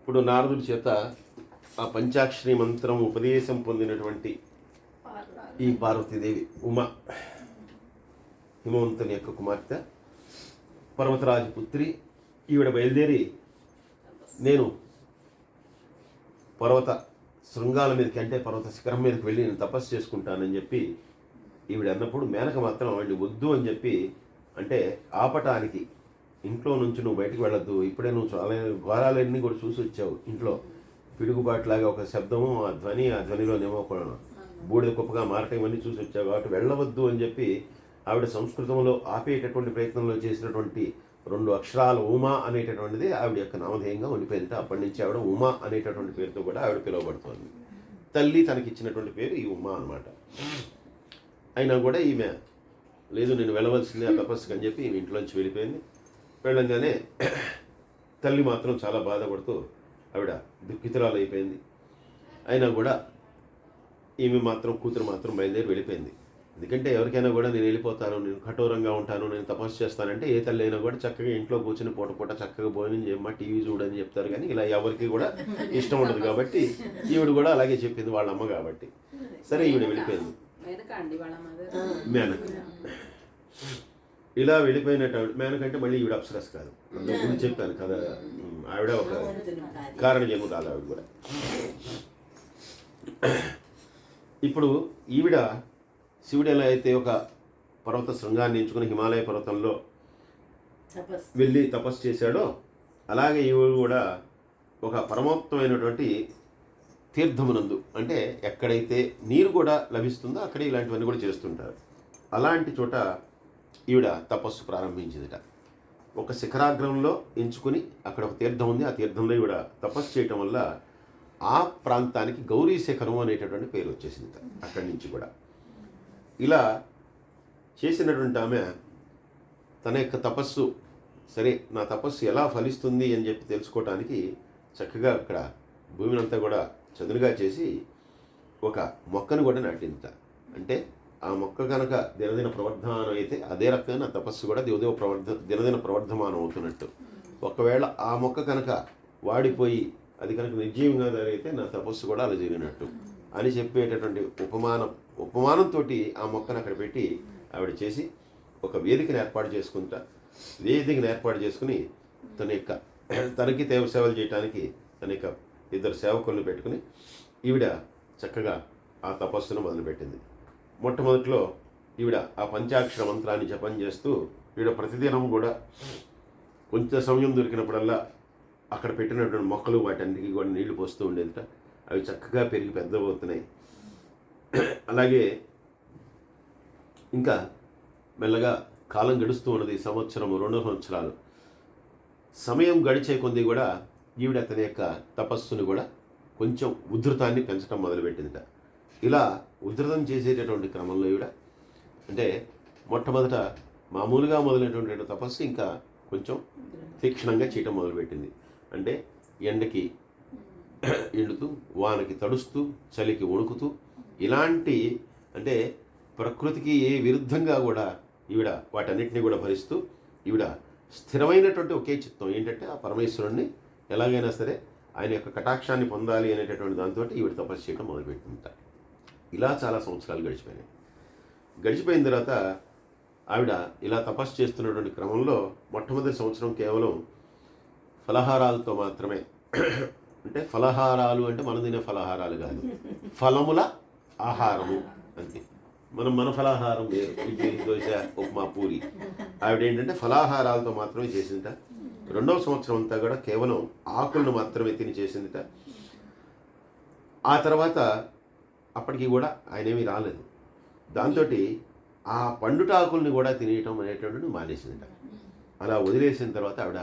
ఇప్పుడు నారదుడి చేత ఆ పంచాక్షరి మంత్రం ఉపదేశం పొందినటువంటి ఈ పార్వతీదేవి ఉమ హిమవంతుని యొక్క కుమార్తె పర్వతరాజు పుత్రి ఈవిడ బయలుదేరి నేను పర్వత శృంగాల మీదకి అంటే పర్వత శిఖరం మీదకి వెళ్ళి నేను తపస్సు చేసుకుంటానని చెప్పి ఈవిడ అన్నప్పుడు మేనక మాత్రం వీళ్ళు వద్దు అని చెప్పి అంటే ఆపటానికి ఇంట్లో నుంచి నువ్వు బయటకు వెళ్ళొద్దు ఇప్పుడే నువ్వు చాలా ఘోరాలన్నీ కూడా చూసి వచ్చావు ఇంట్లో. పిడుగుబాటులాగా ఒక శబ్దము ఆ ధ్వని ఆ ధ్వనిలోనేమో కూడా బూడిద కుప్పగా మారటం ఇవన్నీ చూసి వచ్చావు కాబట్టి వెళ్ళవద్దు అని చెప్పి ఆవిడ సంస్కృతంలో ఆపేటటువంటి ప్రయత్నంలో చేసినటువంటి రెండు అక్షరాలు ఉమా అనేటటువంటిది ఆవిడ యొక్క నామధేయంగా ఉండిపోయింది అప్పటి నుంచి ఆవిడ ఉమా అనేటటువంటి పేరుతో కూడా ఆవిడ పిలువబడుతోంది. తల్లి తనకిచ్చినటువంటి పేరు ఈ ఉమా అన్నమాట. అయినా కూడా ఈమె లేదు నేను వెళ్ళవలసింది ఆ తపస్సుకి అని చెప్పి ఈమె ఇంట్లోంచి వెళ్ళిపోయింది. వెళ్ళంగానే తల్లి మాత్రం చాలా బాధపడుతూ ఆవిడ దుఃఖితురాలు అయిపోయింది అయినా కూడా ఈమె మాత్రం కూతురు మాత్రం బయలుదేరి వెళ్ళిపోయింది. ఎందుకంటే ఎవరికైనా కూడా నేను వెళ్ళిపోతాను నేను కఠోరంగా ఉంటాను నేను తపస్సు చేస్తానంటే ఏ తల్లి అయినా కూడా చక్కగా ఇంట్లో కూర్చుని పూట పూట చక్కగా భోజనం చేయమ్మా టీవీ చూడని చెప్తారు కానీ ఇలా ఎవరికి కూడా ఇష్టం ఉండదు కాబట్టి ఈవిడ కూడా అలాగే చెప్పింది వాళ్ళ అమ్మ కాబట్టి. సరే ఈవిడ వెళ్ళిపోయింది. మేనక. ఇలా వెళ్ళిపోయినట్టు మేనకంటే మళ్ళీ ఈవిడ అప్సరస్ కాదు. అందుకు చెప్పాను కదా. ఆవిడ ఒక కారణ జన్మ కాదు ఆవిడ కూడా. ఇప్పుడు ఈవిడ శివుడు ఎలా అయితే ఒక పర్వత శృంగాన్ని ఎంచుకుని హిమాలయ పర్వతంలో తపస్సు. వెళ్ళి తపస్సు చేశాడో అలాగే ఈవిడ కూడా ఒక పరమోత్తమైనటువంటి తీర్థమునందు. అంటే ఎక్కడైతే నీరు కూడా లభిస్తుందో అక్కడే ఇలాంటివన్నీ కూడా చేస్తుంటారు. అలాంటి చోట ఈవిడ తపస్సు ప్రారంభించిందిట. ఒక శిఖరాగ్రంలో ఎంచుకుని అక్కడ ఒక తీర్థం ఉంది. ఆ తీర్థంలో ఈవిడ తపస్సు చేయటం వల్ల ఆ ప్రాంతానికి గౌరీ శిఖరం అనేటటువంటి పేరు వచ్చేసింది అక్కడి నుంచి కూడా. ఇలా చేసినటువంటి ఆమె తన యొక్క తపస్సు సరే నా తపస్సు ఎలా ఫలిస్తుంది అని చెప్పి తెలుసుకోవటానికి చక్కగా అక్కడ భూమినంతా కూడా చదునుగా చేసి ఒక మొక్కను కూడా నాటింత. అంటే ఆ మొక్క కనుక దినదిన ప్రవర్ధమానం అయితే అదే రకంగా నా తపస్సు కూడా దేవదేవ ప్రవర్ధ దినదిన ప్రవర్ధమానం అవుతున్నట్టు ఒకవేళ ఆ మొక్క కనుక వాడిపోయి అది కనుక నిర్జీవంగా అయితే నా తపస్సు కూడా అలా జరిగినట్టు. అని చెప్పేటటువంటి ఉపమానం ఉపమానంతో ఆ మొక్కను అక్కడ పెట్టి ఆవిడ చేసి ఒక వేదికను ఏర్పాటు చేసుకుంటా. వేదికను ఏర్పాటు చేసుకుని తన యొక్క తనకి తేవ సేవలు చేయడానికి తన యొక్క ఇద్దరు సేవకులను పెట్టుకుని ఈవిడ చక్కగా ఆ తపస్సును మొదలుపెట్టింది. మొట్టమొదటిలో ఈవిడ ఆ పంచాక్షర మంత్రాన్ని జపం చేస్తూ ఈవిడ ప్రతిదినం కూడా కొంచెం సమయం దొరికినప్పుడల్లా అక్కడ పెట్టినటువంటి మొక్కలు వాటన్నిటికీ కూడా నీళ్ళు పోస్తూ ఉండేదిట. అవి చక్కగా పెరిగి పెద్దవవుతున్నాయి. అలాగే ఇంకా మెల్లగా కాలం గడుస్తూ ఉన్నది సంవత్సరం రెండు సంవత్సరాలు. సమయం గడిచే కొద్దీ కూడా ఈవిడ తన యొక్క తపస్సుని కూడా కొంచెం ఉధృతాన్ని పెంచడం మొదలుపెట్టిందిట. ఇలా ఉధృతం చేసేటటువంటి క్రమంలో ఈవిడ అంటే మొట్టమొదట మామూలుగా మొదలైనటువంటి తపస్సు ఇంకా కొంచెం తీక్షణంగా చేయటం మొదలుపెట్టింది. అంటే ఎండకి ఎండుతూ వానకి తడుస్తూ చలికి వణుకుతూ ఇలాంటి అంటే ప్రకృతికి ఏ విరుద్ధంగా కూడా ఈవిడ వాటన్నిటిని కూడా భరిస్తూ ఈవిడ స్థిరమైనటువంటి ఒకే చిత్తం ఏంటంటే ఆ పరమేశ్వరుణ్ణి ఎలాగైనా సరే ఆయన యొక్క కటాక్షాన్ని పొందాలి అనేటటువంటి దాంతో ఈవిడ తపస్సు చేయడం మొదలుపెట్టిందట ఇలా చాలా సంవత్సరాలు గడిచిపోయినాయి. గడిచిపోయిన తర్వాత ఆవిడ ఇలా తపస్సు చేస్తున్నటువంటి క్రమంలో మొట్టమొదటి సంవత్సరం కేవలం ఫలహారాలతో మాత్రమే. అంటే ఫలహారాలు అంటే మనం తినే ఫలహారాలు కాదు. ఫలముల ఆహారము అంతే. మనం మన ఫలాహారం వేరు. ఇడ్లీ దోశ ఉప్మా పూరి. ఆవిడ ఏంటంటే ఫలాహారాలతో మాత్రమే చేసింట. రెండవ సంవత్సరం అంతా కూడా కేవలం ఆకులను మాత్రమే తిని చేసిందిట. ఆ తర్వాత అప్పటికి కూడా ఆయన ఏమీ రాలేదు. దాంతో ఆ పండుటాకుల్ని కూడా తినేయటం అనేటువంటిది మానేసిందిట. అలా వదిలేసిన తర్వాత ఆవిడ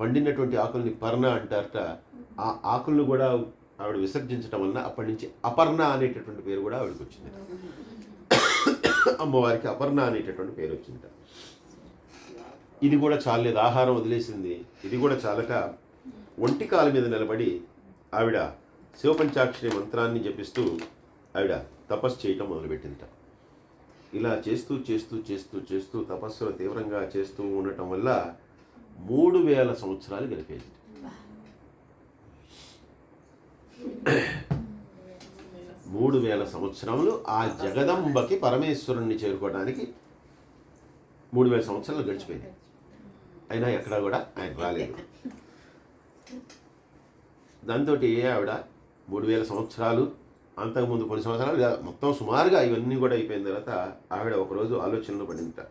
పండినటువంటి ఆకుల్ని పర్ణ అంటారట. ఆ ఆకులను కూడా ఆవిడ విసర్జించడం వలన అప్పటి నుంచి అపర్ణ అనేటటువంటి పేరు కూడా ఆవిడకి వచ్చింది అమ్మవారికి అపర్ణ అనేటటువంటి పేరు వచ్చిందట. ఇది కూడా చాలలేదు ఆహారం వదిలేసింది. ఇది కూడా చాలక ఒంటి కాలు మీద నిలబడి ఆవిడ శివపంచాక్షరి మంత్రాన్ని జపిస్తూ ఆవిడ తపస్సు చేయటం మొదలుపెట్టిందట. ఇలా చేస్తూ చేస్తూ చేస్తూ చేస్తూ తపస్సులు తీవ్రంగా చేస్తూ ఉండటం వల్ల మూడు వేల సంవత్సరాలు గడిపేది మూడు వేల సంవత్సరములు ఆ జగదంబకి పరమేశ్వరుణ్ణి చేరుకోవడానికి మూడు వేల సంవత్సరాలు గడిచిపోయింది అయినా ఎక్కడా కూడా ఆయన రాలేదు. దాంతో ఆవిడ మూడు వేల సంవత్సరాలు అంతకుముందు కొన్ని సంవత్సరాలు మొత్తం సుమారుగా ఇవన్నీ కూడా అయిపోయిన తర్వాత ఆవిడ ఒకరోజు ఆలోచనలో పడిందిట.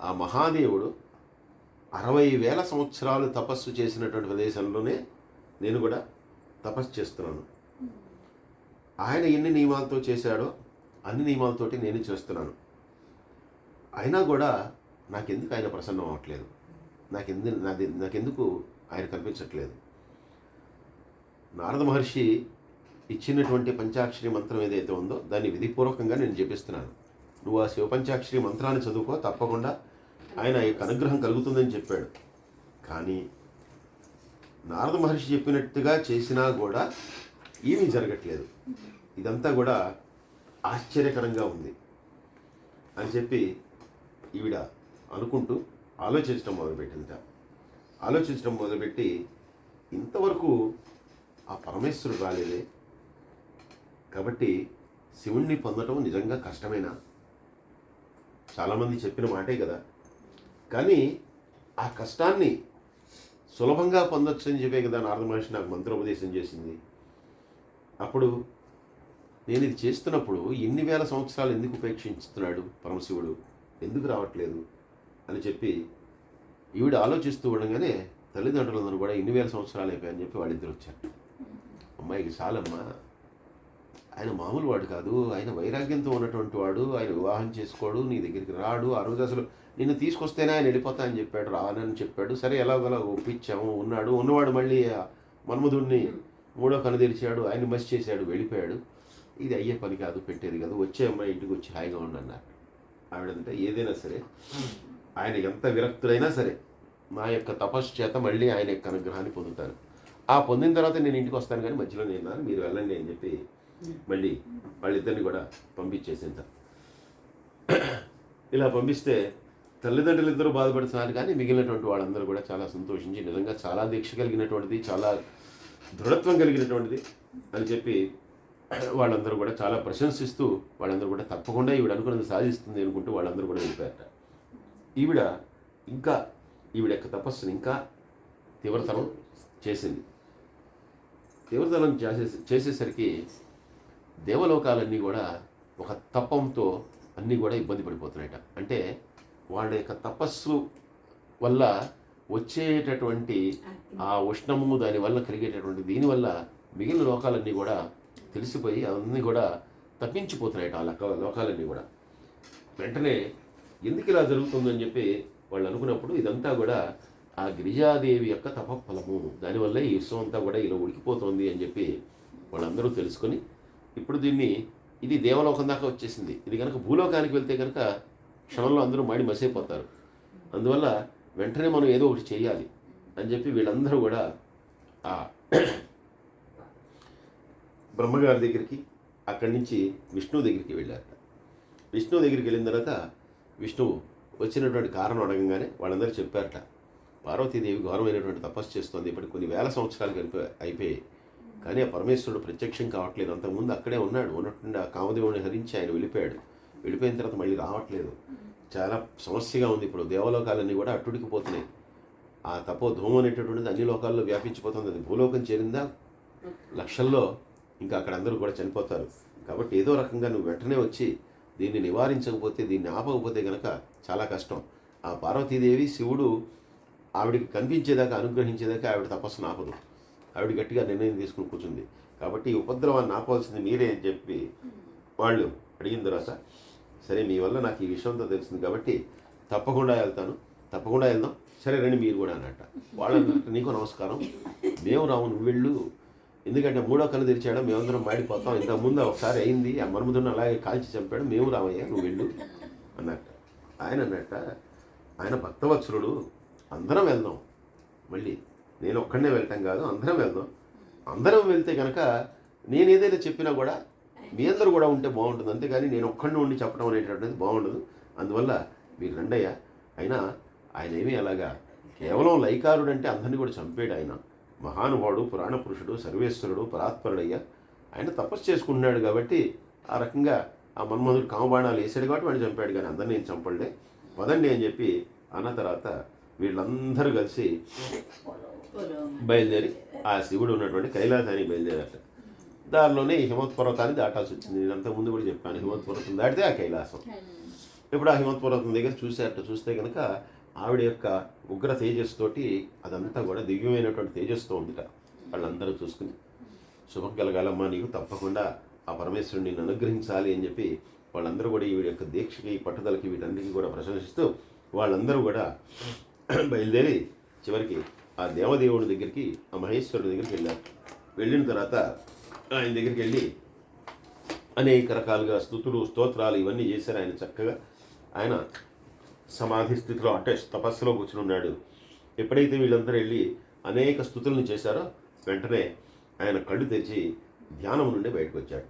ఆ మహాదేవుడు అరవై వేల సంవత్సరాలు తపస్సు చేసినటువంటి ప్రదేశంలోనే నేను కూడా తపస్సు చేస్తున్నాను. ఆయన ఎన్ని నియమాలతో చేశాడో అన్ని నియమాలతోటి నేను చేస్తున్నాను. అయినా కూడా నాకెందుకు ఆయన ప్రసన్నం అవ్వట్లేదు? నాకెందు నాది నాకెందుకు ఆయన కనిపించట్లేదు? నారద మహర్షి ఇచ్చినటువంటి పంచాక్షరి మంత్రం ఏదైతే ఉందో దాన్ని విధిపూర్వకంగా నేను జపిస్తున్నాను. నువ్వు ఆ శివపంచాక్షరి మంత్రాన్ని చదువుకో తప్పకుండా ఆయన యొక్క అనుగ్రహం కలుగుతుందని చెప్పాడు. కానీ నారద మహర్షి చెప్పినట్టుగా చేసినా కూడా ఏమీ జరగట్లేదు. ఇదంతా కూడా ఆశ్చర్యకరంగా ఉంది. అని చెప్పి ఈవిడ అనుకుంటూ ఆలోచించడం మొదలుపెట్టింది ఆలోచించడం మొదలుపెట్టి ఇంతవరకు ఆ పరమేశ్వరుడు రాలేదే. కాబట్టి శివుణ్ణి పొందటం నిజంగా కష్టమేనా? చాలామంది చెప్పిన మాటే కదా. కానీ ఆ కష్టాన్ని సులభంగా పొందొచ్చు అని చెప్పే కదా నారద మహర్షి నాకు మంత్రోపదేశం చేసింది. అప్పుడు నేను ఇది చేస్తున్నప్పుడు ఎన్ని వేల సంవత్సరాలు ఎందుకు ఉపేక్షిస్తున్నాడు పరమశివుడు? ఎందుకు రావట్లేదు? అని చెప్పి ఈవిడ ఆలోచిస్తూ ఉండగానే తల్లిదండ్రులందరూ కూడా ఎన్ని వేల సంవత్సరాలు అయిపోయాయని చెప్పి వాళ్ళిద్దరు వచ్చారు. అమ్మాయికి చాలమ్మా. ఆయన మామూలు వాడు కాదు. ఆయన వైరాగ్యంతో ఉన్నటువంటి వాడు. ఆయన వివాహం చేసుకోడు. నీ దగ్గరికి రాడు. ఆ రోజు అసలు నిన్ను తీసుకొస్తేనే ఆయన వెళ్ళిపోతా అని చెప్పాడు. రానని చెప్పాడు. సరే ఎలాగోలా ఒప్పించాము ఉన్నాడు. ఉన్నవాడు మళ్ళీ ఆ మన్మధుడిని మూడో కను తెరిచాడు. ఆయన మసి చేశాడు. వెళ్ళిపోయాడు. ఇది అయ్యే పని కాదు. పెట్టేది కాదు. వచ్చే అమ్మాయి ఇంటికి వచ్చి హాయిగా ఉండన్నారు ఆవిడంటే ఏదైనా సరే ఆయన ఎంత విరక్తుడైనా సరే నా యొక్క తపస్సు చేత మళ్ళీ ఆయన యొక్క అనుగ్రహాన్ని పొందుతాను ఆ పొందిన తర్వాత నేను ఇంటికి వస్తాను కానీ మధ్యలో నేను మీరు వెళ్ళండి అని చెప్పి మళ్ళీ వాళ్ళిద్దరిని కూడా పంపించేసింది ఇలా పంపిస్తే తల్లిదండ్రులు ఇద్దరు బాధపడుతున్నారు కానీ మిగిలినటువంటి వాళ్ళందరూ కూడా చాలా సంతోషించి నిజంగా చాలా దీక్ష కలిగినటువంటిది చాలా దృఢత్వం కలిగినటువంటిది అని చెప్పి వాళ్ళందరూ కూడా చాలా ప్రశంసిస్తూ వాళ్ళందరూ కూడా తప్పకుండా ఈవిడ అనుకున్నది సాధిస్తుంది అనుకుంటూ వాళ్ళందరూ కూడా వెళ్ళిపోయారట. ఈవిడ ఇంకా ఈవిడ యొక్క తపస్సుని ఇంకా తీవ్రతరం చేసింది. తీవ్రతరం చేసే చేసేసరికి దేవలోకాలన్నీ కూడా ఒక తపంతో అన్నీ కూడా ఇబ్బంది పడిపోతున్నాయట. అంటే వాళ్ళ యొక్క తపస్సు వల్ల వచ్చేటటువంటి ఆ ఉష్ణము దానివల్ల కలిగేటటువంటి దీనివల్ల మిగిలిన లోకాలన్నీ కూడా తెలిసిపోయి అవన్నీ కూడా తప్పించిపోతున్నాయట ఆ లక లోకాలన్నీ కూడా. వెంటనే ఎందుకు ఇలా జరుగుతుందని చెప్పి వాళ్ళు అనుకున్నప్పుడు ఇదంతా కూడా ఆ గిరిజాదేవి యొక్క తపఫలము. దానివల్ల ఈ విశ్వం అంతా కూడా ఇలా ఉడికిపోతుంది అని చెప్పి వాళ్ళందరూ తెలుసుకొని ఇప్పుడు దీన్ని ఇది దేవలోకం దాకా వచ్చేసింది. ఇది కనుక భూలోకానికి వెళ్తే కనుక క్షణంలో అందరూ మాడి మసైపోతారు. అందువల్ల వెంటనే మనం ఏదో ఒకటి చేయాలి అని చెప్పి వీళ్ళందరూ కూడా ఆ బ్రహ్మగారి దగ్గరికి అక్కడి నుంచి విష్ణువు దగ్గరికి వెళ్ళారట. విష్ణువు దగ్గరికి వెళ్ళిన తర్వాత విష్ణువు వచ్చినటువంటి కారణం అడగంగానే వాళ్ళందరూ చెప్పారట. పార్వతీదేవి ఘోరమైనటువంటి తపస్సు చేస్తోంది. ఇప్పటికి కొన్ని వేల సంవత్సరాలు కలిపి అయిపోయాయి. కానీ ఆ పరమేశ్వరుడు ప్రత్యక్షం కావట్లేదు. అంతకుముందు అక్కడే ఉన్నాడు. ఉన్నట్టుండి ఆ కామదేవుని హరించి ఆయన వెళ్ళిపోయాడు. వెళ్ళిపోయిన తర్వాత మళ్ళీ రావట్లేదు. చాలా సమస్యగా ఉంది. ఇప్పుడు దేవలోకాలన్నీ కూడా అట్టుడికిపోతున్నాయి. ఆ తపో ధూమం అనేటటువంటిది అన్ని లోకాల్లో వ్యాపించిపోతుంది. అది భూలోకం చేరిందా? లక్షల్లో ఇంకా అక్కడ అందరూ కూడా చనిపోతారు. కాబట్టి ఏదో రకంగా నువ్వు వెంటనే వచ్చి దీన్ని నివారించకపోతే దీన్ని ఆపకపోతే కనుక చాలా కష్టం. ఆ పార్వతీదేవి శివుడు ఆవిడికి కనిపించేదాకా అనుగ్రహించేదాకా ఆవిడ తపస్సును ఆపదు. ఆవిడ గట్టిగా నిర్ణయం తీసుకుని కూర్చుంది. కాబట్టి ఈ ఉపద్రవాన్ని ఆపవలసింది మీరే అని చెప్పి వాళ్ళు అడిగిన తర్వాత సరే మీ వల్ల నాకు ఈ విషయంతో తెలిసింది కాబట్టి తప్పకుండా వెళ్తాను. తప్పకుండా వెళ్దాం. సరే రండి మీరు కూడా అన్నట్ట. వాళ్ళ నీకు నమస్కారం. మేము రాము నువ్వు వెళ్ళు. ఎందుకంటే మూడో కళ్ళు తెరిచాడు మేమందరం మాడిపోతాం. ఇంతకు ముందు ఒకసారి అయింది. ఆ మన్మధుని అలాగే కాల్చి చంపాడు. మేము రామయ్య నువ్వు వెళ్ళు అన్నట్ట. ఆయన అన్నట్ట ఆయన భక్తవత్సరుడు. అందరం వెళ్దాం. మళ్ళీ నేను ఒక్కడనే వెళ్ళటం కాదు అందరం వెళ్దాం. అందరం వెళ్తే కనుక నేను ఏదైనా చెప్పినా కూడా మీ అందరూ కూడా ఉంటే బాగుంటుంది. అంతేగాని నేను ఒక్కడిని ఉండి చెప్పడం అనేటటువంటిది బాగుండదు. అందువల్ల మీరు రెండయ్య. అయినా ఆయన ఏమీ అలాగా కేవలం లైకారుడు అంటే అందరినీ కూడా చంపాడు ఆయన. మహానుభావుడు పురాణ పురుషుడు సర్వేశ్వరుడు పరాత్పరుడయ్య. ఆయన తపస్సు చేసుకుంటున్నాడు కాబట్టి ఆ రకంగా ఆ మన్మధుడు కామబాణాలు వేసాడు కాబట్టి వాడిని చంపాడు కానీ అందరినీ ఏం చంపలే వదండి అని చెప్పి అన్న తర్వాత వీళ్ళందరూ కలిసి బయలుదేరి ఆ శివుడు ఉన్నటువంటి కైలాసానికి బయలుదేరాట దారిలోనే ఈ హిమవత్ పర్వతాన్ని దాటాల్సి వచ్చింది. నేను అంతకుముందు కూడా చెప్పాను హిమవత్ పర్వతం దాటితే ఆ కైలాసం. ఇప్పుడు ఆ హిమవత్ పర్వతం దగ్గర చూసేట చూస్తే కనుక ఆవిడ యొక్క ఉగ్ర తేజస్సుతోటి అదంతా కూడా దివ్యమైనటువంటి తేజస్సుతో ఉందిట. వాళ్ళందరూ చూసుకుని శుభం కలగాలమ్మా నీకు తప్పకుండా ఆ పరమేశ్వరుని నిన్ను అనుగ్రహించాలి అని చెప్పి వాళ్ళందరూ కూడా ఈవిడ యొక్క దీక్షకి పట్టుదలకి వీటన్నిటికీ కూడా ప్రశంసిస్తూ వాళ్ళందరూ కూడా బయలుదేరి చివరికి ఆ దేవదేవుడి దగ్గరికి ఆ మహేశ్వరుడి దగ్గరికి వెళ్ళారు. వెళ్ళిన తర్వాత ఆయన దగ్గరికి వెళ్ళి అనేక రకాలుగా స్థుతులు స్తోత్రాలు ఇవన్నీ చేశారు. ఆయన చక్కగా ఆయన సమాధి స్థితిలో అంటే తపస్సులో కూర్చుని ఉన్నాడు. ఎప్పుడైతే వీళ్ళందరూ వెళ్ళి అనేక స్థుతులను చేశారో వెంటనే ఆయన కళ్ళు తెరిచి ధ్యానం నుండి బయటకు వచ్చాట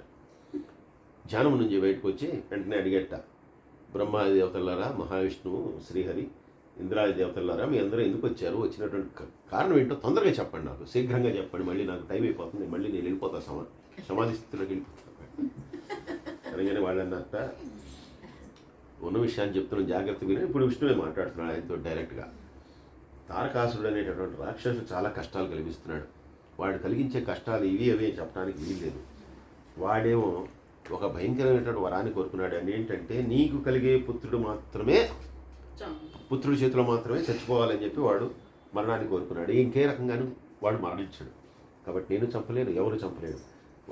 ధ్యానం నుంచి బయటకు వచ్చి వెంటనే అడిగట బ్రహ్మాది దేవతలారా మహావిష్ణువు శ్రీహరి ఇంద్రాది దేవతలారా మీ అందరూ ఎందుకు వచ్చారు? వచ్చినటువంటి కారణం ఏంటో తొందరగా చెప్పండి నాకు. శీఘ్రంగా చెప్పండి. మళ్ళీ నాకు టైం అయిపోతుంది. మళ్ళీ నేను వెళ్ళిపోతా సమా సమాధి స్థితిలోకి వెళ్ళిపోతాను అనగానే వాళ్ళన్నట్ట ఉన్న విషయాన్ని చెప్తున్నాను జాగ్రత్త విని ఇప్పుడు విష్ణువే మాట్లాడుతున్నాడు ఆయనతో డైరెక్ట్గా. తారకాసుడు అనేటటువంటి రాక్షసుడు చాలా కష్టాలు కలిగిస్తున్నాడు. వాడు కలిగించే కష్టాలు ఇవి అవి అని చెప్పడానికి వీల్లేదు వాడేమో ఒక భయంకరమైనటువంటి వరాన్ని కోరుకున్నాడు. అని ఏంటంటే నీకు కలిగే పుత్రుడు మాత్రమే పుత్రుడి చేతిలో మాత్రమే చచ్చిపోవాలని చెప్పి వాడు మరణాన్ని కోరుకున్నాడు. ఇంకే రకంగాను వాడు మరణించాడు. కాబట్టి నేను చంపలేను ఎవరు చంపలేను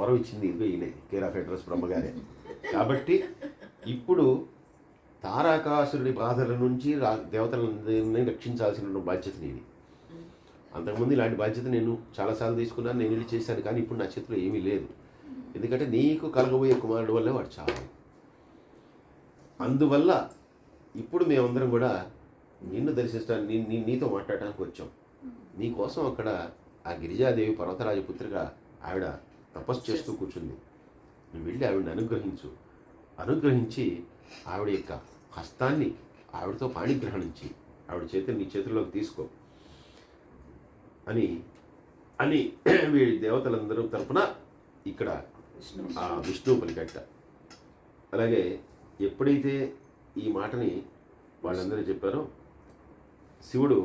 వరం ఇచ్చింది ఇదిగో ఈయనే కేర్ ఆఫ్ అడ్రస్ బ్రహ్మగారే. కాబట్టి ఇప్పుడు తారాకాసురుడి బాధల నుంచి రా దేవతలందరినీ రక్షించాల్సిన బాధ్యత నీది. అంతకుముందు ఇలాంటి బాధ్యత నేను చాలాసార్లు తీసుకున్నాను నేను ఇది చేశాను కానీ ఇప్పుడు నా చేతిలో ఏమీ లేదు. ఎందుకంటే నీకు కలగబోయే కుమారుడు వల్లే వాడు చాలు. అందువల్ల ఇప్పుడు మేమందరం కూడా నిన్ను దర్శించడానికి నీ నీ- నీతో మాట్లాడటానికి వచ్చాం. నీకోసం అక్కడ ఆ గిరిజాదేవి పర్వతరాజ పుత్రిక ఆవిడ తపస్సు చేస్తూ కూర్చుంది. నువ్వు వెళ్ళి ఆవిడని అనుగ్రహించు. అనుగ్రహించి ఆవిడ యొక్క హస్తాన్ని ఆవిడతో పాణిగ్రహణించి ఆవిడ చేతిని నీ చేతుల్లోకి తీసుకో అని అని వీడి దేవతలందరూ తరపున ఇక్కడ ఆ విష్ణువు పలికట్ట అలాగే ఎప్పుడైతే ఈ మాటని వాళ్ళందరూ చెప్పారో శివుడు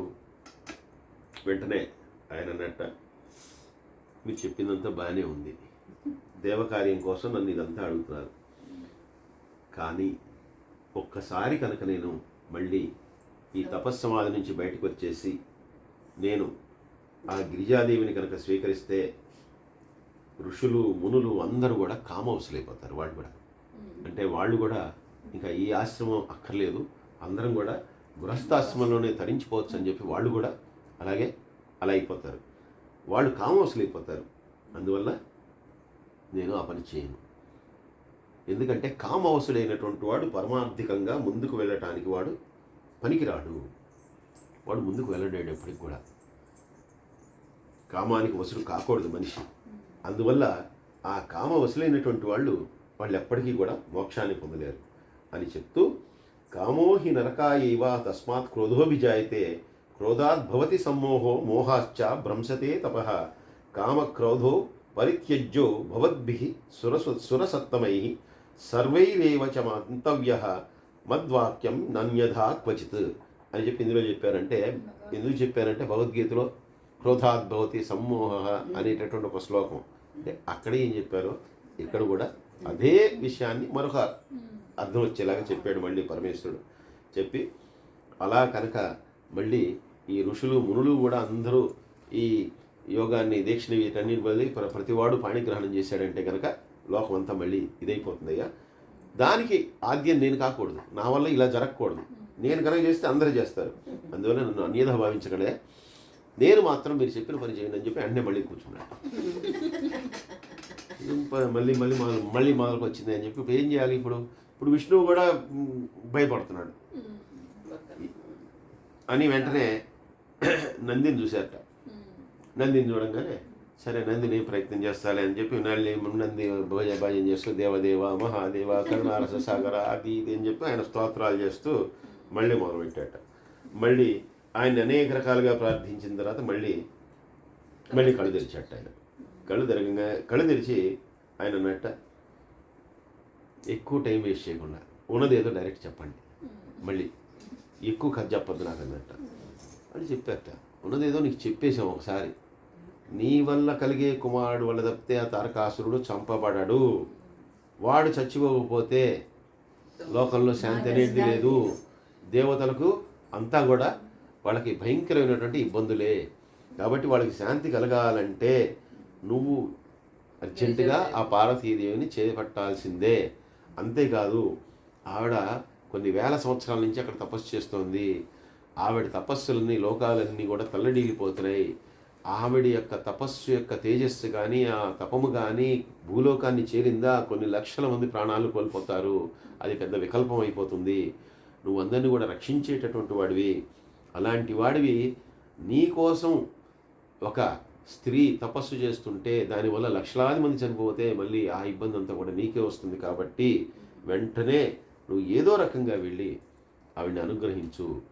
వెంటనే ఆయన అన్నట్ట మీరు చెప్పిందంతా బాగానే ఉంది. దేవకార్యం కోసం నన్ను ఇదంతా అడుగుతున్నారు. కానీ ఒక్కసారి కనుక నేను మళ్ళీ ఈ తపస్సమాధి నుంచి బయటకు వచ్చేసి నేను ఆ గిరిజాదేవిని కనుక స్వీకరిస్తే ఋషులు మునులు అందరూ కూడా కామవసులైపోతారు వాళ్ళు కూడా. అంటే వాళ్ళు కూడా ఇంకా ఈ ఆశ్రమం అక్కర్లేదు అందరం కూడా గృహస్థాశ్రమంలోనే తరించిపోవచ్చు అని చెప్పి వాళ్ళు కూడా అలాగే అలా అయిపోతారు. వాళ్ళు కామవసులైపోతారు అందువల్ల నేను ఆ పని చేయను. ఎందుకంటే కామవసుడైనటువంటి వాడు పరమార్థికంగా ముందుకు వెళ్ళటానికి వాడు పనికిరాడు. వాడు ముందుకు వెళ్ళడాడు ఎప్పటికి కూడా. కామానికి వసుడు కాకూడదు మనిషి. అందువల్ల ఆ కామ వసులైనటువంటి వాళ్ళు వాళ్ళు ఎప్పటికీ కూడా మోక్షాన్ని పొందలేరు. అని చెప్తూ కామోహి నరకాయవ తస్మాత్ క్రోధోభిజాయతే క్రోధాద్భవతి సమ్మోహో మోహాశ్చ భ్రంశతే తప కామక్రోధో పరిత్యజ్యో భవద్భి సురసు సురసత్తమై సర్వైరేవ చ మంతవ్య మద్వాక్యం నన్యథా క్వచిత్ అని చెప్పి ఇందులో చెప్పారంటే ఎందుకు చెప్పారంటే భగవద్గీతలో క్రోధాద్భవతి సమ్మోహ అనేటటువంటి ఒక శ్లోకం. అంటే అక్కడే ఏం చెప్పారో ఇక్కడ కూడా అదే విషయాన్ని మరొక అర్థం వచ్చేలాగా చెప్పాడు మళ్ళీ పరమేశ్వరుడు. చెప్పి అలా కనుక మళ్ళీ ఈ ఋషులు మునులు కూడా అందరూ ఈ యోగాన్ని దీక్షని వీటన్నిటి బదిలి ప్ర- ప్రతివాడు పాణిగ్రహణం చేశాడంటే కనుక లోకం అంతా మళ్ళీ ఇదైపోతుందయ్యా. దానికి ఆద్యం నేను కాకూడదు. నా వల్ల ఇలా జరగకూడదు. నేను కనుక చేస్తే అందరూ చేస్తారు. అందువల్ల నన్ను అన్యథ భావించగలే నేను మాత్రం మీరు చెప్పిన పని చేయండి అని చెప్పి వెంటనే మళ్ళీ కూర్చున్నాడు. మళ్ళీ మళ్ళీ మళ్ళీ మొదలుకు వచ్చింది అని చెప్పి ఇప్పుడు ఏం చేయాలి ఇప్పుడు? ఇప్పుడు విష్ణువు కూడా భయపడుతున్నాడు. అని వెంటనే నందిని చూశారట. నందిని చూడంగానే సరే నందిని ప్రయత్నం చేస్తాలే అని చెప్పి నల్లి నంది భోజ భజన చేస్తూ దేవదేవ మహాదేవ కరుణారస సాగర అది ఇది అని చెప్పి ఆయన స్తోత్రాలు చేస్తూ మళ్ళీ మొదలుపెట్టాట మళ్ళీ ఆయన అనేక రకాలుగా ప్రార్థించిన తర్వాత మళ్ళీ మళ్ళీ కళ్ళు తెరిచాట ఆయన. కళ్ళు తెరగంగా కళ్ళు తెరిచి ఆయన అన్నట్ట ఎక్కువ టైం వేస్ట్ చేయకుండా ఉన్నది ఏదో డైరెక్ట్ చెప్పండి. మళ్ళీ ఎక్కువ కథ చెప్పద్దు నాకు అన్నట్ట అని చెప్పారట. ఉన్నదేదో నీకు చెప్పేశాం ఒకసారి. నీ వల్ల కలిగే కుమారుడు వల్ల తప్పితే ఆ తారకాసురుడు చంపబడడు. వాడు చచ్చిపోకపోతే లోకంలో శాంతి అనేది లేదు. దేవతలకు అంతా కూడా వాళ్ళకి భయంకరమైనటువంటి ఇబ్బందులే. కాబట్టి వాళ్ళకి శాంతి కలగాలంటే నువ్వు అర్జెంటుగా ఆ పార్వతీదేవిని చేపట్టాల్సిందే. అంతేకాదు ఆవిడ కొన్ని వేల సంవత్సరాల నుంచి అక్కడ తపస్సు చేస్తోంది. ఆవిడ తపస్సులన్నీ లోకాలన్నీ కూడా తల్లడిల్లిపోతున్నాయి. ఆవిడ యొక్క తపస్సు యొక్క తేజస్సు కానీ ఆ తపము కానీ భూలోకాన్ని చేరిందా? కొన్ని లక్షల మంది ప్రాణాలు కోల్పోతారు. అది పెద్ద వికల్పం అయిపోతుంది. నువ్వు అందరినీ కూడా రక్షించేటటువంటి వాడివి. అలాంటి వాడివి నీ కోసం ఒక స్త్రీ తపస్సు చేస్తుంటే దానివల్ల లక్షలాది మంది చనిపోతే మళ్ళీ ఆ ఇబ్బంది అంతా కూడా నీకే వస్తుంది కాబట్టి వెంటనే నువ్వు ఏదో రకంగా వెళ్ళి ఆవిడ్ని అనుగ్రహించు.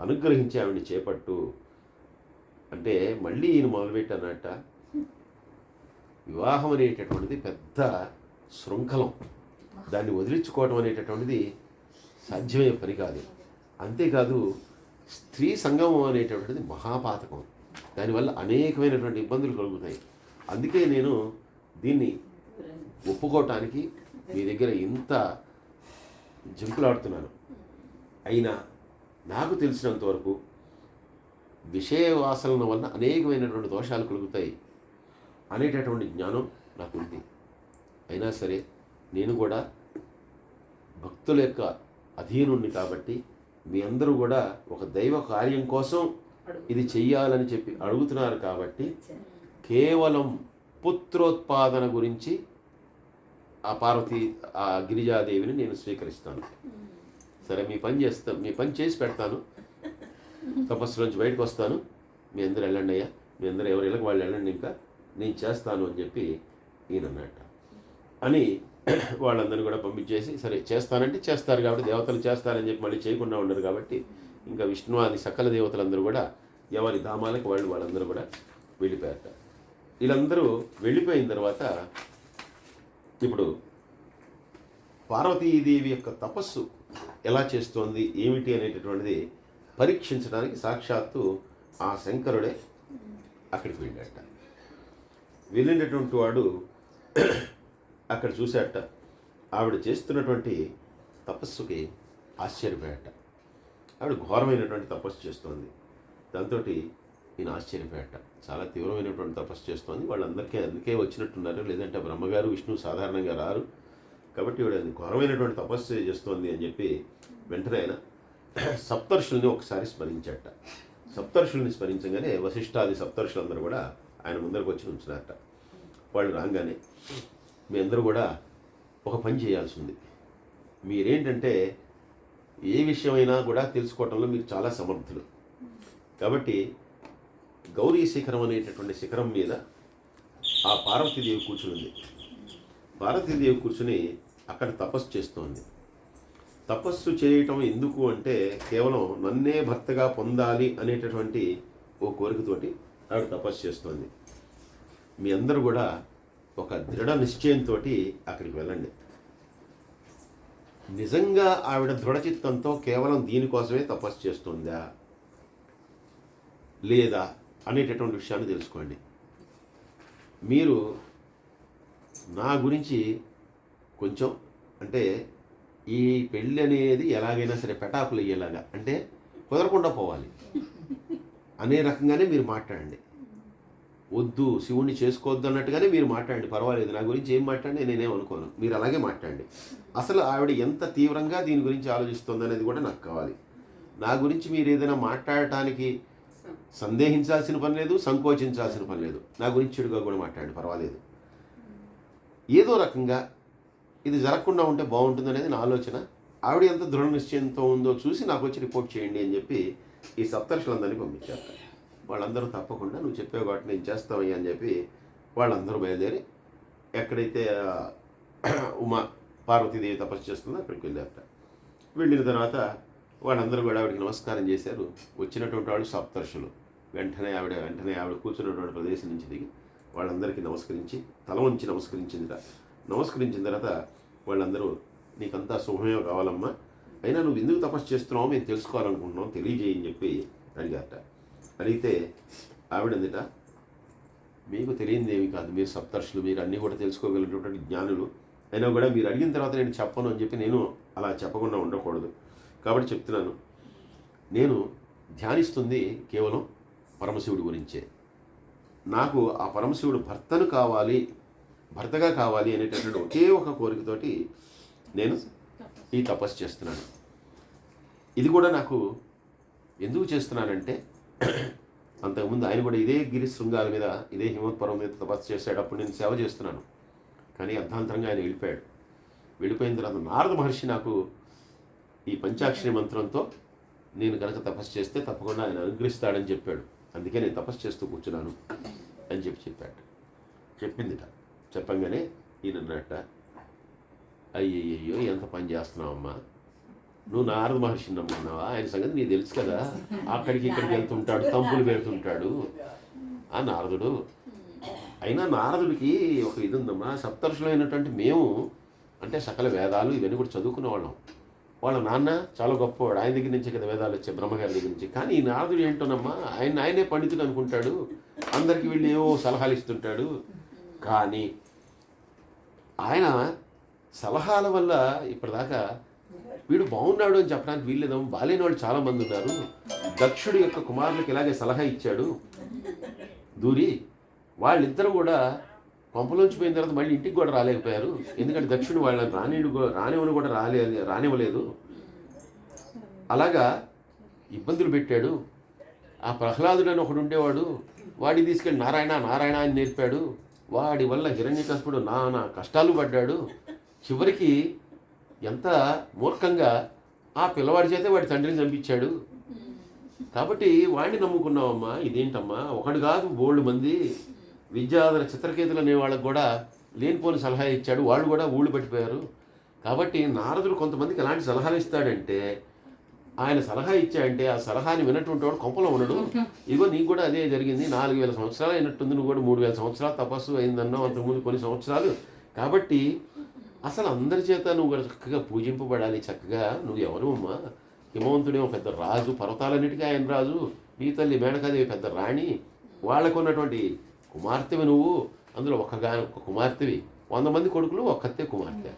అనుగ్రహించి ఆవిడ్ని చేపట్టు. అంటే మళ్ళీ ఈయన మొదలుపెట్టానట. వివాహం అనేటటువంటిది పెద్ద శృంఖలం. దాన్ని వదిలించుకోవడం అనేటటువంటిది సాధ్యమయ్యే పని కాదు. అంతేకాదు స్త్రీ సంగమం అనేటటువంటిది మహాపాతకం. దానివల్ల అనేకమైనటువంటి ఇబ్బందులు కలుగుతాయి. అందుకే నేను దీన్ని ఒప్పుకోవటానికి మీ దగ్గర ఇంత జంకులాడుతున్నాను. అయినా నాకు తెలిసినంత వరకు విషయ వాసనల వలన అనేకమైనటువంటి దోషాలు కలుగుతాయి అనేటటువంటి జ్ఞానం నాకు ఉంది అయినా సరే నేను కూడా భక్తుల యొక్క అధీనుణ్ణి కాబట్టి మీ అందరూ కూడా ఒక దైవ కార్యం కోసం ఇది చెయ్యాలని చెప్పి అడుగుతున్నారు కాబట్టి కేవలం పుత్రోత్పాదన గురించి ఆ పార్వతి ఆ గిరిజాదేవిని నేను స్వీకరిస్తాను. సరే మీ పని చేస్తాను మీ పని చేసి పెడతాను. తపస్సు నుంచి బయటకు వస్తాను. మీ అందరు వెళ్ళండి అయ్యా. మీ అందరూ ఎవరు వెళ్ళక వాళ్ళు వెళ్ళండి ఇంకా. నేను చేస్తాను అని చెప్పి ఈయన అన్నట్ట అని వాళ్ళందరినీ కూడా పంపించేసి సరే చేస్తానంటే చేస్తారు కాబట్టి దేవతలు చేస్తారని చెప్పి మళ్ళీ చేయకుండా ఉండరు కాబట్టి ఇంకా విష్ణు ఆది సకల దేవతలందరూ కూడా ఎవరి ధామాలకు వాళ్ళు వాళ్ళందరూ కూడా వెళ్ళిపోయారట. వీళ్ళందరూ వెళ్ళిపోయిన తర్వాత ఇప్పుడు పార్వతీదేవి యొక్క తపస్సు ఎలా చేస్తోంది ఏమిటి అనేటటువంటిది పరీక్షించడానికి సాక్షాత్తు ఆ శంకరుడే అక్కడికి వెళ్ళాట వెళ్ళినటువంటి వాడు అక్కడ చూశాట ఆవిడ చేస్తున్నటువంటి తపస్సుకి ఆశ్చర్యపోయాట ఆవిడ ఘోరమైనటువంటి తపస్సు చేస్తోంది. దాంతో ఈయన ఆశ్చర్యపోయాట చాలా తీవ్రమైనటువంటి తపస్సు చేస్తోంది. వాళ్ళందరికీ అందుకే వచ్చినట్టున్నారు. లేదంటే బ్రహ్మగారు విష్ణు సాధారణంగా రారు. కాబట్టి ఈవిడ ఘోరమైనటువంటి తపస్సు చేస్తోంది అని చెప్పి వెంటనే ఆయన సప్తర్షుల్ని ఒకసారి స్మరించట. సప్తర్షుల్ని స్మరించగానే వశిష్ఠాది సప్తర్షులందరూ కూడా ఆయన ముందరకు వచ్చి ఉంచినారట వాళ్ళు రాగానే మీ అందరూ కూడా ఒక పని చేయాల్సి ఉంది మీరేంటంటే ఏ విషయమైనా కూడా తెలుసుకోవటంలో మీరు చాలా సమర్థులు. కాబట్టి గౌరీ శిఖరం అనేటటువంటి శిఖరం మీద ఆ పార్వతీదేవి కూర్చుని ఉంది పార్వతీదేవి కూర్చుని అక్కడ తపస్సు చేస్తోంది. తపస్సు చేయటం ఎందుకు అంటే కేవలం నన్నే భర్తగా పొందాలి అనేటటువంటి ఓ కోరికతోటి ఆవిడ తపస్సు చేస్తోంది. మీ అందరూ కూడా ఒక దృఢ నిశ్చయంతో అక్కడికి వెళ్ళండి. నిజంగా ఆవిడ దృఢచిత్తంతో కేవలం దీనికోసమే తపస్సు చేస్తుందా? లేదా? అనేటటువంటి విషయాన్ని తెలుసుకోండి. మీరు నా గురించి కొంచెం అంటే ఈ పెళ్ళి అనేది ఎలాగైనా సరే పెటాకులు అయ్యేలాగా అంటే కుదరకుండా పోవాలి. అనే రకంగానే మీరు మాట్లాడండి. వద్దు శివుణ్ణి చేసుకోవద్దు అన్నట్టుగానే మీరు మాట్లాడండి. పర్వాలేదు నా గురించి ఏం మాట్లాడి నేనేం అనుకోను. మీరు అలాగే మాట్లాడండి. అసలు ఆవిడ ఎంత తీవ్రంగా దీని గురించి ఆలోచిస్తుంది అనేది కూడా నాకు కావాలి. నా గురించి మీరు ఏదైనా మాట్లాడటానికి సందేహించాల్సిన పని లేదు సంకోచించాల్సిన పని లేదు. నా గురించి చెడుగా కూడా మాట్లాడండి పర్వాలేదు. ఏదో రకంగా ఇది జరగకుండా ఉంటే బాగుంటుంది అనేది నా ఆలోచన. ఆవిడ ఎంత దృఢ నిశ్చయంతో ఉందో చూసి నాకు వచ్చి రిపోర్ట్ చేయండి అని చెప్పి ఈ సప్తర్షులందరినీ పంపించారు. వాళ్ళందరూ తప్పకుండా నువ్వు చెప్పే కాబట్టి నేను చేస్తావయ్యా అని చెప్పి వాళ్ళందరూ బయలుదేరి ఎక్కడైతే ఉమా పార్వతీదేవి తపస్సు చేస్తుందో అక్కడికి వెళ్ళారట. వెళ్ళిన తర్వాత వాళ్ళందరూ కూడా ఆవిడకి నమస్కారం చేశారు. వచ్చినటువంటి వాళ్ళు సప్తర్షులు. వెంటనే ఆవిడ వెంటనే ఆవిడ కూర్చున్నటువంటి ప్రదేశం నుంచి దిగి వాళ్ళందరికీ నమస్కరించి తల వంచి నమస్కరించిందిట. నమస్కరించిన తర్వాత వాళ్ళందరూ నీకంతా శుభమే కావాలమ్మా. అయినా నువ్వు ఎందుకు తపస్సు చేస్తున్నావో మేము తెలుసుకోవాలనుకుంటున్నాం తెలియజేయని చెప్పి అడిగారట. అడిగితే ఆవిడందిట మీకు తెలియంది ఏమి కాదు. మీరు సప్తర్షులు మీరు అన్నీ కూడా తెలుసుకోగలిగినటువంటి జ్ఞానులు. అయినా కూడా మీరు అడిగిన తర్వాత నేను చెప్పను అని చెప్పి నేను అలా చెప్పకుండా ఉండకూడదు. కాబట్టి చెప్తున్నాను నేను ధ్యానిస్తుంది కేవలం పరమశివుడి గురించే. నాకు ఆ పరమశివుడు భర్తను కావాలి భర్తగా కావాలి అనేటటువంటి ఒకే ఒక కోరికతోటి నేను ఈ తపస్సు చేస్తున్నాను. ఇది కూడా నాకు ఎందుకు చేస్తున్నానంటే అంతకుముందు ఆయన కూడా ఇదే గిరి శృంగాల మీద ఇదే హిమవత్పర్వం మీద తపస్సు చేశాడు. అప్పుడు నేను సేవ చేస్తున్నాను. కానీ అర్ధాంతరంగా ఆయన వెళ్ళిపోయాడు. వెళ్ళిపోయిన తర్వాత నారద మహర్షి నాకు ఈ పంచాక్షరి మంత్రంతో నేను కనుక తపస్సు చేస్తే తప్పకుండా ఆయన అనుగ్రహిస్తాడని చెప్పాడు. అందుకే నేను తపస్సు చేస్తూ కూర్చున్నాను అని చెప్పి చెప్పాడు. చెప్పిందిట. చెప్పంగానే ఈయన అన్నట్ట అయ్యయ్యో ఎంత పని చేస్తున్నావమ్మా? నువ్వు నారద మహర్షిని నమ్ముకున్నావా? ఆయన సంగతి నీకు తెలుసు కదా. అక్కడికి ఇక్కడికి వెళ్తుంటాడు తంపులు పెడుతుంటాడు. ఆ నారదుడు అయినా నారదుడికి ఒక ఇది ఉందమ్మా సప్తర్షులైనటువంటి మేము అంటే సకల వేదాలు ఇవన్నీ కూడా చదువుకునే వాళ్ళం. వాళ్ళ నాన్న చాలా గొప్పవాడు. ఆయన దగ్గర నుంచి కదా వేదాలు వచ్చాయి బ్రహ్మగారి దగ్గర నుంచి. కానీ ఈ నారదుడు ఏంటోనమ్మా ఆయన ఆయనే పండితుడు అనుకుంటాడు. అందరికి వీళ్ళు ఏవో సలహాలు ఇస్తుంటాడు. కానీ ఆయన సలహాల వల్ల ఇప్పటిదాకా వీడు బాగున్నాడు అని చెప్పడానికి వీల్లేదాం. బాలేని వాళ్ళు చాలామంది ఉన్నారు. దక్షుడి యొక్క కుమారులకు ఇలాగే సలహా ఇచ్చాడు. దూరి వాళ్ళిద్దరూ కూడా పంపలోంచి పోయిన తర్వాత మళ్ళీ ఇంటికి కూడా రాలేకపోయారు. ఎందుకంటే దక్షుడు వాళ్ళని రానిడు రానివని కూడా రాలే రానివ్వలేదు. అలాగా ఇబ్బందులు పెట్టాడు. ఆ ప్రహ్లాదుడు అని ఒకడు ఉండేవాడు. వాడిని తీసుకెళ్ళి నారాయణ నారాయణ అని నేర్పాడు. వాడి వల్ల హిరణ్యకశపుడు నానా కష్టాలు పడ్డాడు. చివరికి ఎంత మూర్ఖంగా ఆ పిల్లవాడి చేతే వాడి తండ్రిని చంపించాడు. కాబట్టి వాడిని నమ్ముకున్నావమ్మా ఇదేంటమ్మా? ఒకడు కాదు బోల్డ్ మంది. విద్యాధర చిత్రకేతులు అనే వాళ్ళకు కూడా లేనిపోని సలహా ఇచ్చాడు. వాళ్ళు కూడా ఊళ్ళు పట్టిపోయారు. కాబట్టి నారదుడు కొంతమందికి ఎలాంటి సలహాలు ఇస్తాడంటే ఆయన సలహా ఇచ్చాయంటే ఆ సలహాని విన్నటువంటి వాడు కొంపలో ఉండడు ఇగో నీకు కూడా అదే జరిగింది. నాలుగు వేల సంవత్సరాలు అయినట్టుంది. నువ్వు కూడా మూడు వేల సంవత్సరాలు తపస్సు అయిందన్నావు. అంతకుముందు కొన్ని సంవత్సరాలు. కాబట్టి అసలు అందరి చేత నువ్వు కూడా చక్కగా పూజింపబడాలి. చక్కగా నువ్వు ఎవరు అమ్మా? హిమవంతుడేమో పెద్ద రాజు. పర్వతాలన్నిటికీ ఆయన రాజు. నీ తల్లి మేనకాదేవి పెద్ద రాణి. వాళ్ళకు ఉన్నటువంటి కుమార్తెవి నువ్వు. అందులో ఒక్కగా ఒక్క కుమార్తెవి. వంద మంది కొడుకులు ఒక్కతే కుమార్తె.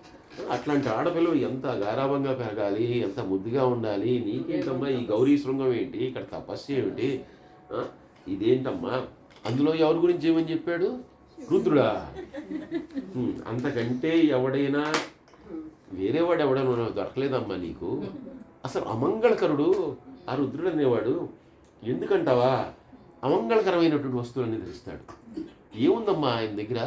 అట్లాంటి ఆడపిల్లలు ఎంత గారాభంగా పెరగాలి ఎంత ముద్దుగా ఉండాలి నీకేంటమ్మా ఈ గౌరీ శృంగం ఏంటి ఇక్కడ తపస్సు ఏమిటి? ఇదేంటమ్మా? అందులో ఎవరి గురించి ఏమని చెప్పాడు? రుద్రుడా. అంతకంటే ఎవడైనా వేరేవాడు ఎవడైనా దొరకలేదమ్మా నీకు. అసలు అమంగళకరుడు ఆ రుద్రుడు అనేవాడు. ఎందుకంటావా? అమంగళకరమైనటువంటి వస్తువులన్నీ ధరిస్తాడు. ఏముందమ్మా ఆయన దగ్గర?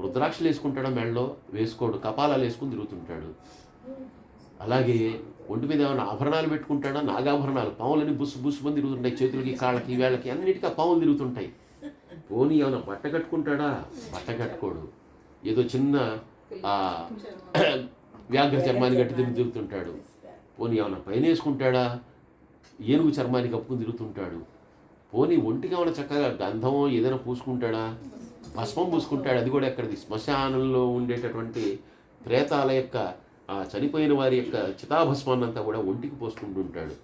రుద్రాక్షలు వేసుకుంటాడా మెడలో వేసుకోడు కపాలాలు వేసుకుని తిరుగుతుంటాడు. అలాగే ఒంటి మీద ఏమైనా ఆభరణాలు పెట్టుకుంటాడా? నాగాభరణాలు పాములని బుస్సు బుస్సు మంది తిరుగుతుంటాయి చేతులకి కాళ్ళకి వేళ్ళకి అన్నిటికీ ఆ పాములు తిరుగుతుంటాయి. పోనీ ఏమైనా బట్ట కట్టుకుంటాడా? బట్ట కట్టుకోడు. ఏదో చిన్న వ్యాఘ్ర చర్మాన్ని గట్టి తిరిగి తిరుగుతుంటాడు. పోనీ ఏమైనా పైన వేసుకుంటాడా? ఏనుగు చర్మాన్ని కప్పుకుని తిరుగుతుంటాడు. పోనీ ఒంటికి ఏమైనా చక్కగా గంధమో ఏదైనా పూసుకుంటాడా? భస్మం పూసుకుంటాడు అది కూడా ఎక్కడిది? శ్మశానంలో ఉండేటటువంటి ప్రేతాల యొక్క ఆ చనిపోయిన వారి యొక్క చితాభస్మాన్ని అంతా కూడా ఒంటికి పోసుకుంటుంటాడు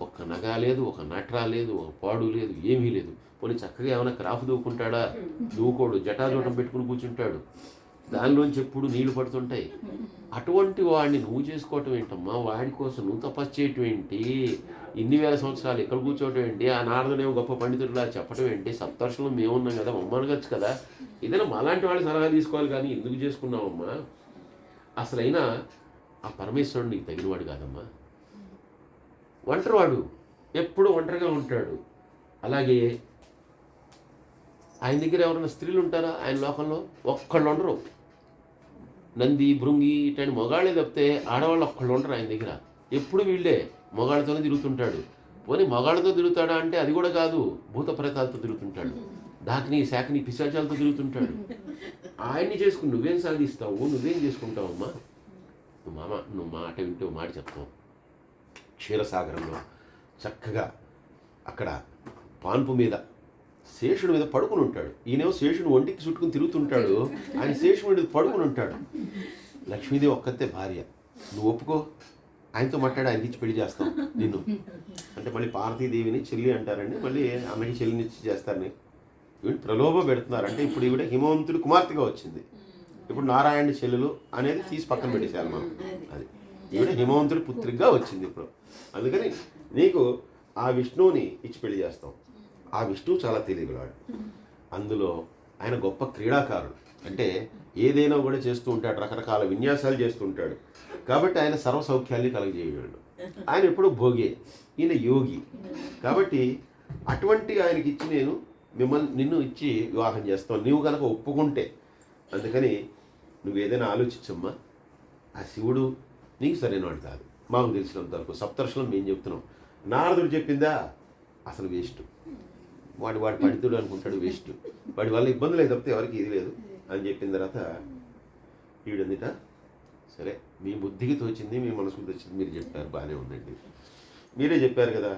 ఒక్క నగ లేదు ఒక నట్రా లేదు ఒక పాడు లేదు ఏమీ లేదు. పోనీ చక్కగా ఏమైనా క్రాఫ్ దూకుంటాడా? దూకోడు జటాజూటం పెట్టుకుని కూర్చుంటాడు. దానిలోంచి ఎప్పుడు నీళ్ళు పడుతుంటాయి. అటువంటి వాడిని నువ్వు చేసుకోవటం ఏంటమ్మా? వాడి కోసం నువ్వు తపస్సు చేయటం ఏంటి? ఇన్ని వేల సంవత్సరాలు ఎక్కడ కూర్చోవటం ఏంటి? ఆ నారదునేమో గొప్ప పండితుడిలా చెప్పటం ఏంటి? సప్తర్షులు మేమున్నాం కదా మమ్మల్ని కదా. ఏదైనా మాలాంటి వాళ్ళు సలహా తీసుకోవాలి కానీ ఎందుకు చేసుకున్నావమ్మా? అసలైనా ఆ పరమేశ్వరుడు నీకు తగినవాడు కాదమ్మా. ఒంటరివాడు ఎప్పుడు ఒంటరిగా ఉంటాడు. అలాగే ఆయన దగ్గర ఎవరైనా స్త్రీలు ఉంటారా? ఆయన లోకంలో ఒక్కళ్ళు ఉండరు. నంది భృంగి ఇట్లాంటి మొగాళ్ళే తప్పితే ఆడవాళ్ళు ఒక్కళ్ళు ఉంటారు ఆయన దగ్గర ఎప్పుడు వీళ్ళే మొగాళ్ళతోనే తిరుగుతుంటాడు పోనీ మొగాళ్ళతో తిరుగుతాడా అంటే అది కూడా కాదు భూత ప్రేతాలతో తిరుగుతుంటాడు దాకిని శాఖని పిశాచాలతో తిరుగుతుంటాడు ఆయన్ని చేసుకుని నువ్వేం సాధిస్తావు నువ్వేం చేసుకుంటావమ్మా నువ్వు మామ నువ్వు మాట వింటే మాట చెప్తావు క్షీరసాగరంలో చక్కగా అక్కడ పాన్పు మీద శేషుడి మీద పడుకుని ఉంటాడు. ఈయనేమో శేషుని ఒంటికి చుట్టుకుని తిరుగుతుంటాడు. ఆయన శేషుడి మీద పడుకుని ఉంటాడు. లక్ష్మీదేవి ఒక్కతే భార్య. నువ్వు ఒప్పుకో. ఆయనతో మాట్లాడి ఆయనకి ఇచ్చి పెళ్ళి చేస్తాం. నిన్ను. అంటే మళ్ళీ పార్వతీదేవిని చెల్లి అంటారండి. మళ్ళీ అన్నకి చెల్లిని ఇచ్చి చేస్తారని. ఈవిడ ప్రలోభ పెడుతున్నారు. అంటే ఇప్పుడు ఈవిడ హిమవంతుడి కుమార్తెగా వచ్చింది. ఇప్పుడు నారాయణ చెల్లెలు అనేది తీసి పక్కన పెట్టేశారు మనం. అది. ఈవిడ హిమవంతుడి పుత్రిగా వచ్చింది ఇప్పుడు. అందుకని నీకు ఆ విష్ణువుని ఇచ్చి పెళ్ళి చేస్తాం. ఆ విష్ణువు చాలా తెలియగలవాడు అందులో ఆయన గొప్ప క్రీడాకారుడు. అంటే ఏదైనా కూడా చేస్తూ ఉంటాడు రకరకాల విన్యాసాలు చేస్తూ ఉంటాడు. కాబట్టి ఆయన సర్వ సౌఖ్యాల్ని కలగజేయగలడు. ఆయన ఎప్పుడూ భోగే ఈయన యోగి. కాబట్టి అటువంటి ఆయనకి ఇచ్చి నేను మిమ్మల్ని నిన్ను ఇచ్చి వివాహం చేస్తాను. నీవు కనుక ఒప్పుకుంటే అందుకని నువ్వు ఏదైనా ఆలోచించమ్మా. ఆ శివుడు నీకు సరైనవాడు కాదు. మాకు తెలిసినంత వరకు సప్తర్షులం మేము చెప్తున్నాం. నారదుడు చెప్పిందా? అసలు వేస్ట్. వాడు వాడు పండితుడు అనుకుంటాడు వేస్ట్. వాడి వల్ల ఇబ్బంది లేదు తప్పితే ఎవరికి ఇది లేదు అని చెప్పిన తర్వాత ఈవిడందిట సరే మీ బుద్ధికి తోచింది మీ మనసుకు తోచింది మీరు చెప్పారు బాగానే ఉందండి. మీరే చెప్పారు కదా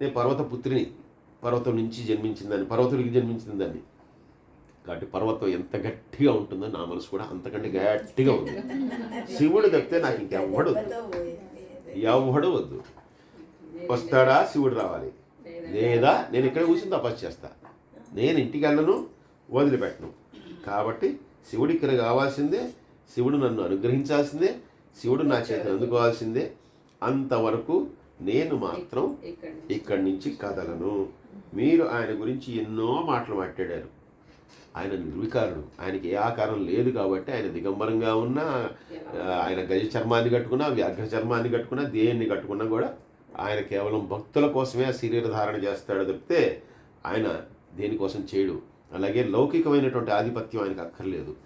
నేను పర్వత పుత్రిని పర్వతం నుంచి జన్మించిందని పర్వతుడికి జన్మించిందని కాబట్టి పర్వతం ఎంత గట్టిగా ఉంటుందో నా మనసు కూడా అంతకంటే గట్టిగా ఉంది. శివుడు తప్పితే నాకు ఇంకెవ్వడు వద్దు. ఎవ్వడు వద్దు. వస్తాడా శివుడు రావాలి. లేదా నేను ఇక్కడ కూర్చుని తపస్సు చేస్తా. నేను ఇంటికి వెళ్ళను వదిలిపెట్టను. కాబట్టి శివుడు ఇక్కడ కావాల్సిందే శివుడు నన్ను అనుగ్రహించాల్సిందే శివుడు నా చేతిని అందుకోవాల్సిందే. అంతవరకు నేను మాత్రం ఇక్కడి నుంచి కదలను. మీరు ఆయన గురించి ఎన్నో మాటలు మాట్లాడారు. ఆయన నిర్వికారుడు. ఆయనకి ఏ ఆకారం లేదు కాబట్టి ఆయన దిగంబరంగా ఉన్నా ఆయన గజ చర్మాన్ని కట్టుకున్నా వ్యాఘ్ర చర్మాన్ని కట్టుకున్నా దేన్ని కట్టుకున్నా కూడా ఆయన కేవలం భక్తుల కోసమే శరీర ధారణ చేస్తాడు తప్పితే ఆయన దేనికోసం చేయడు. అలాగే లౌకికమైనటువంటి ఆధిపత్యం ఆయనకు అక్కర్లేదు.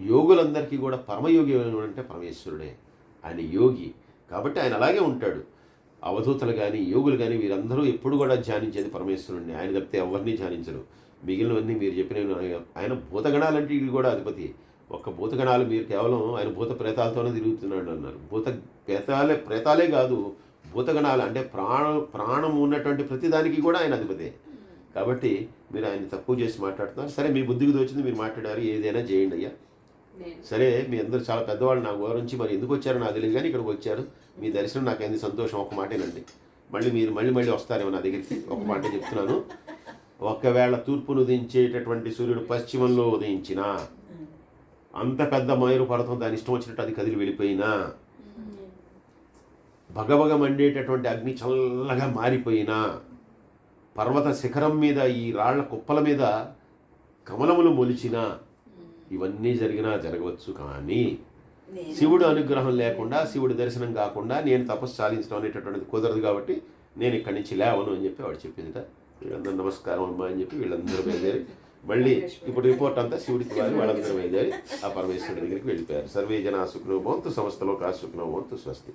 యోగులందరికీ కూడా పరమయోగి అంటే పరమేశ్వరుడే. ఆయన యోగి. కాబట్టి ఆయన అలాగే ఉంటాడు. అవధూతలు కానీ యోగులు కానీ వీరందరూ ఎప్పుడు కూడా ధ్యానించేది పరమేశ్వరుడిని ఆయన తప్పితే ఎవరిని ధ్యానించరు. మిగిలినవన్నీ మీరు చెప్పిన ఆయన భూతగణాలంటే ఇది కూడా అధిపతి. ఒక్క భూతగణాలు మీరు కేవలం ఆయన భూత ప్రేతాలతోనే తిరుగుతున్నాడు అన్నారు. భూత ప్రేతాలే ప్రేతాలే కాదు. భూతగణాలు అంటే ప్రాణం ప్రాణం ఉన్నటువంటి ప్రతిదానికి కూడా ఆయన అధిపతే. కాబట్టి మీరు ఆయన తక్కువ చేసి మాట్లాడుతున్నారు. సరే మీ బుద్ధికి తోచింది మీరు మాట్లాడారు ఏదైనా చేయండి అయ్యా. సరే మీ అందరూ చాలా పెద్దవాళ్ళు నాకు గౌరవించి మరి ఎందుకు వచ్చారో నాకు తెలియదు కానీ ఇక్కడికి వచ్చారు. మీ దర్శనం నాకు ఎంత సంతోషం ఒక మాటేనండి. మళ్ళీ మీరు మళ్ళీ మళ్ళీ వస్తారేమో నా దగ్గరికి ఒక మాట చెప్తున్నాను. ఒకవేళ తూర్పును ఉదయించేటటువంటి సూర్యుడు పశ్చిమంలో ఉదయించినా అంత పెద్ద మయూరు పర్వతం దాని ఇష్టం వచ్చినట్టు అది కదిలి వెళ్ళిపోయినా భగభగ మండేటటువంటి అగ్ని చల్లగా మారిపోయినా పర్వత శిఖరం మీద ఈ రాళ్ళ కుప్పల మీద కమలములు మొలిచినా ఇవన్నీ జరిగినా జరగవచ్చు కానీ శివుడు అనుగ్రహం లేకుండా శివుడి దర్శనం కాకుండా నేను తపస్సు చాలించడం అనేటటువంటిది కుదరదు కాబట్టి నేను ఇక్కడి నుంచి లేవను అని చెప్పి వాడు చెప్పిందిట వీళ్ళందరూ నమస్కారం అమ్మా అని చెప్పి వీళ్ళందరూ బయలుదేరి మళ్ళీ ఇప్పుడు రిపోర్ట్ అంతా శివుడికి వారి వాళ్ళందరూ బయలుదేరి ఆ పరమేశ్వరుడి దగ్గరికి వెళ్ళిపోయారు. సర్వే జనా సుఖనో భవంతు సంస్థలో కా సుఖనో భవంతు స్వస్తి.